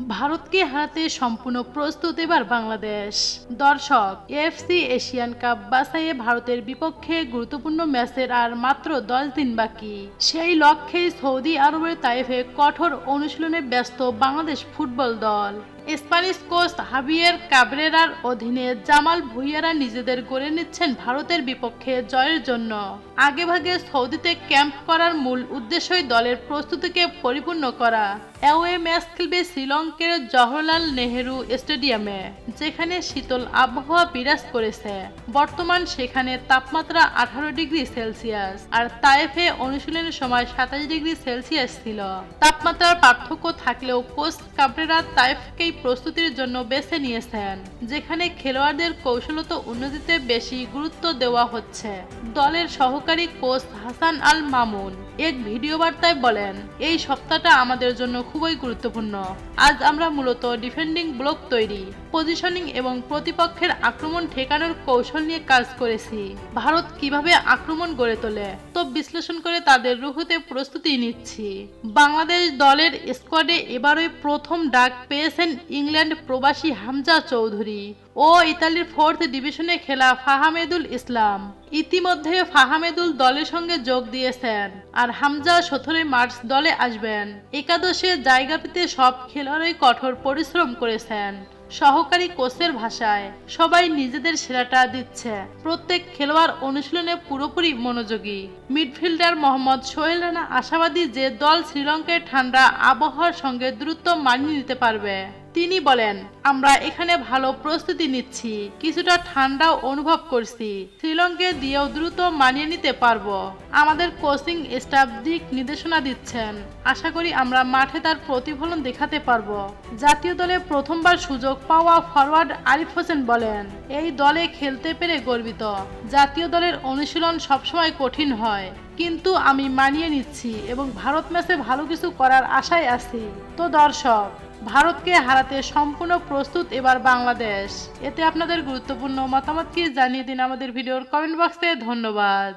ভারতকে হারাতে সম্পূর্ণ প্রস্তুত এবার বাংলাদেশ। দর্শক, এফসি এশিয়ান কাপ বাছাইয়ে ভারতের বিপক্ষে গুরুত্বপূর্ণ ম্যাচের আর মাত্র দশ দিন বাকি। সেই লক্ষ্যে সৌদি আরবের তাইফে কঠোর অনুশীলনে ব্যস্ত বাংলাদেশ ফুটবল দল। স্প্যানিশ কোচ হাবিয়ের কাবরেরার অধীনে জামাল ভুইয়ারা নিজেদের গড়ে নিচ্ছেন ভারতের বিপক্ষে জয়ের জন্য। আগেভাগে সৌদিতে ক্যাম্প করার মূল উদ্দেশ্যই দলের প্রস্তুতিকে পরিপূর্ণ করা। অ্যাওয়ে ম্যাচ খেলবে শ্রীলঙ্কের জওহরলাল নেহেরু স্টেডিয়ামে, যেখানে শীতল আবহাওয়া বিরাজ করেছে। বর্তমান সেখানে তাপমাত্রা আঠারো ডিগ্রি সেলসিয়াস আর তায়েফে অনুশীলনের সময় সাতাশ ডিগ্রি সেলসিয়াস ছিল। তাপমাত্রার পার্থক্য থাকলেও কোচ কাবরেরা তাইফকেই প্রস্তুতির জন্য বেছে নিয়েছেন, যেখানে খেলোয়াড়দের কৌশলত উন্নতিতে বেশি গুরুত্ব দেওয়া হচ্ছে। দলের সহকারী কোচ হাসান আল মামুন এক ভিডিও বার্তায় বলেন, এই সপ্তাহটা আমাদের জন্য খুবই গুরুত্বপূর্ণ। আজ আমরা মূলত ডিফেন্ডিং ব্লক তৈরি, পজিশনিং এবং প্রতিপক্ষের আক্রমণ ঠেকানোর কৌশল নিয়ে কাজ করেছি। ভারত কীভাবে আক্রমণ গড়ে তোলে তো বিশ্লেষণ করে তাদের রুহুতে প্রস্তুতি নিচ্ছি। বাংলাদেশ দলের স্কোয়াডে এবারই প্রথম ডাক পেয়েছেন ইংল্যান্ড প্রবাসী হামজা চৌধুরী ও ইতালির ফোর্থ ডিভিশনে খেলা ফাহামেদুল ইসলাম। ইতিমধ্যে ফাহামেদুল দলের সঙ্গে যোগ দিয়েছেন আর হামজা সতেরোই মার্চ দলে আসবেন। একাদশে জায়গা পেতে সব খেলোয়াড়ই কঠোর পরিশ্রম করেছেন। সহকারী কোচের ভাষায় সবাই নিজেদের সেরাটা দিচ্ছে। প্রত্যেক খেলোয়াড় অনুশীলনে পুরোপুরি মনোযোগী। মিডফিল্ডার মোহাম্মদ সোহেল রানা আশাবাদী যে দল শ্রীলঙ্কায় ঠান্ডা আবহাওয়ার সঙ্গে দ্রুত মানিয়ে নিতে পারবে। তিনি বলেন, আমরা এখানে ভালো প্রস্তুতি নিচ্ছি, কিছুটা ঠান্ডাও অনুভব করছি, শ্রীলঙ্কে দিয়েও দ্রুত মানিয়ে নিতে পারব। আমাদের কোচিং স্টাফ দিক নির্দেশনা দিচ্ছেন, আশা করি আমরা মাঠে তার প্রতিফলন দেখাতে পারব। জাতীয় দলে প্রথমবার সুযোগ পাওয়া ফরওয়ার্ড আরিফ হোসেন বলেন, এই দলে খেলতে পেরে গর্বিত, জাতীয় দলের অনুশীলন সবসময় কঠিন হয়, কিন্তু আমি মানিয়ে নিচ্ছি এবং ভারত ম্যাচে ভালো কিছু করার আশায় আছি। তো দর্শক ভারতকে হারাতে সম্পূর্ণ প্রস্তুত এবার বাংলাদেশ। এতে আপনাদের গুরুত্বপূর্ণ মতামত কি জানিয়ে দিন আমাদের ভিডিওর কমেন্ট বক্সে। ধন্যবাদ।